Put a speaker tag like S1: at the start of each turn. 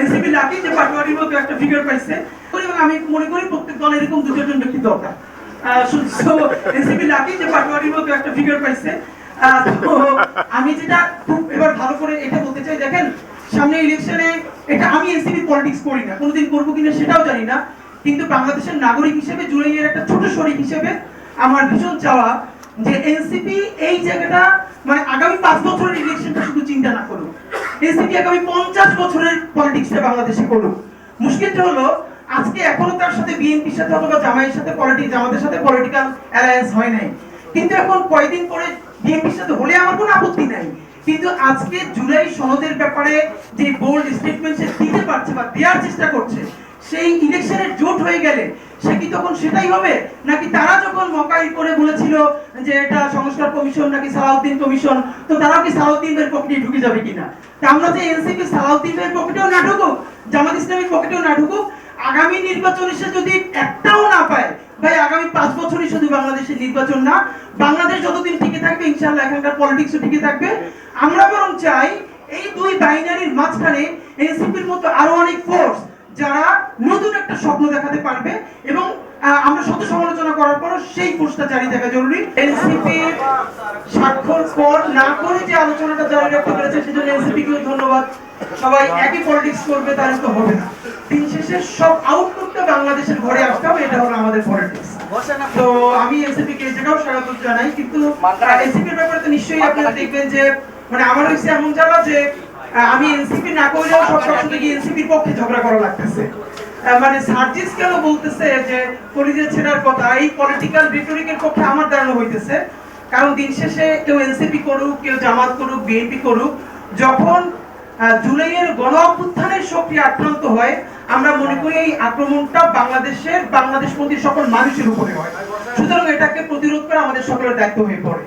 S1: NCP lucky যে পাটোয়ারির মতো একটা ফিগার পাইছে। এবং আমি মনে করি প্রত্যেক এরকম দু চারজন ব্যক্তি দরকার। এনসিপি লাকি যে পাটোয়ারির মতো একটা ফিগার পাইছে। আমি যেটা খুব এবার ভালো করে এটা বলতে চাই, দেখেন, সামনে ইলেকশনে এটা আমি এনসিপি পলিটিক্স করি না, কোনোদিন করব কিনা সেটাও জানি না। কিন্তু বাংলাদেশের নাগরিক হিসেবে জুড়াইয়ের একটা ছোট শরীর হিসেবে আমার ভীষণ চাওয়া যে এনসিপি এই জায়গাটা মানে আগামী পাঁচ বছরের ইলেকশনটা শুধু চিন্তা না করুক। বছরের বাংলাদেশে মুশকিলটা হলো, আজকে এখনও তার সাথে বিএনপির সাথে অথবা জামাইয়ের সাথে জামাতের সাথে পলিটিক্যাল অ্যালায়েন্স হয় নাই। কিন্তু এখন কয়দিন পরে বিএনপির সাথে হলে আমার কোনো আপত্তি নাই। কিন্তু আজকে জুলাই সনদের ব্যাপারে যে বোল্ড স্টেটমেন্ট সে দিতে পারছে বা দেওয়ার চেষ্টা করছে, সেই ইলেকশনের জোট হয়ে গেলে সে কি তখন সেটাই হবে? নাকি তারা যখন মকাই করে বলেছিল যে এটা সংস্কার কমিশন নাকি সালাউদ্দিন কমিশন? তো তারাও কি সালাউদ্দিনের পকেটে ঢুকে যাবে কিনা? তা আমরা যে এনসিপি সালাউদ্দিনের পকেটেও না ঢুকুক, জামাত ইসলামের পকেটেও না ঢুকুক, আগামী নির্বাচন এসে যদি একটাও না পায়, ভাই আগামী পাঁচ বছরই শুধু বাংলাদেশের নির্বাচন না, বাংলাদেশ যতদিন টিকে থাকবে, ইনশাআল্লাহ এখানকার পলিটিক্সও টিকে থাকবে। আমরা বরং চাই এই দুই বাইনারির মাঝখানে এনসিপির মতো আরও অনেক ফোর্স যারা নতুন একটা স্বপ্ন দেখাতে পারবে এবং আমরা শত সমালোচনা করার পর সেই ফোর্সটা জারি থাকা জরুরি। এনসিপি স্বাক্ষর কর না করে যে আলোচনাটা জারি রাখতে পেরেছে সেজন্য এনসিপি কেও ধন্যবাদ। সবাই একই পলিটিক্স করবে তাহলে তো হবে না। দিন শেষে সব আউটপুটটা বাংলাদেশের ঘরে আসতে হবে এটা হলো আমাদের পলিটিক্স তো আমি এনসিপি কে যেটাও স্বাগত জানাই কিন্তু এনসিপির ব্যাপারে তো নিশ্চয়ই আপনারা দেখবেন যে মানে আমার হচ্ছে এমন জানা যে আমি এনসিপি না করলেও সব সবসময় গিয়ে এনসিপির পক্ষে ঝগড়া করা লাগতেছে। মানে সার্জিস কেন বলতেছে যে কলিজে ছেড়ার কথা? এই পলিটিক্যাল রিটরিকের পক্ষে আমার দাঁড়ানো হইতেছে, কারণ দিন শেষে কেউ এনসিপি করুক, কেউ জামাত করুক বিএনপি করুক, যখন জুলাইয়ের গণ অভ্যুত্থানের শক্তি আক্রান্ত হয়, আমরা মনে করি এই আক্রমণটা বাংলাদেশের বাংলাদেশপন্থী সকল মানুষের উপরে হয়। সুতরাং এটাকে প্রতিরোধ করা আমাদের সকলের দায়িত্ব হয়ে পড়ে।